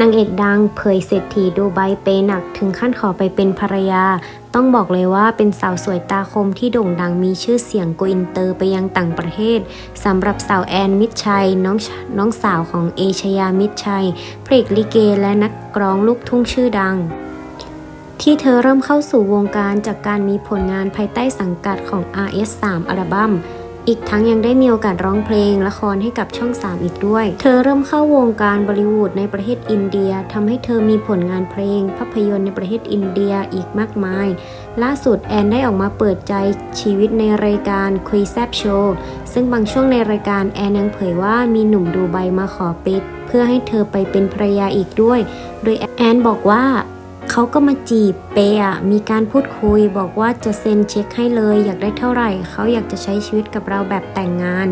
นางเอกดังเผยเศรษฐีดูไบเปย์หนักถึงขั้นขอไปเป็นภรรยา ต้องบอกเลยว่าเป็นสาวสวยตาคมที่โด่งดังมีชื่อเสียงโกอินเตอร์ไปยังต่างประเทศสำหรับสาวแอนมิดชัยน้องน้องสาวของเอชยามิดชัยเพระเอกลิเกและนักร้องลูกทุ่งชื่อดังที่เธอเริ่มเข้าสู่วงการจากการมีผลงานภายใต้สังกัดของ RS3 อัลบั้ม อีกทั้งยังได้มีโอกาสร้องเพลงละครให้กับช่อง 3 อีกด้วย เธอเริ่มเข้าวงการบอลิวูดในประเทศอินเดียทำให้เธอมีผลงานเพลง ภาพยนตร์ในประเทศอินเดียอีกมากมาย ล่าสุดแอนได้ออกมาเปิดใจชีวิตในรายการคุยแซบโชว์ซึ่งบางช่วงในรายการแอนยังเผยว่ามีหนุ่มดูไบมาขอปิด เพื่อให้เธอไปเป็นภรรยาอีกด้วย โดยแอนบอกว่า เขาก็มาจีบเปย์อะมีการพูดคุยบอกว่าจะเซ็นเช็คให้เลย อยากได้เท่าไหร่ เขาอยากจะใช้ชีวิตกับเราแบบแต่งงาน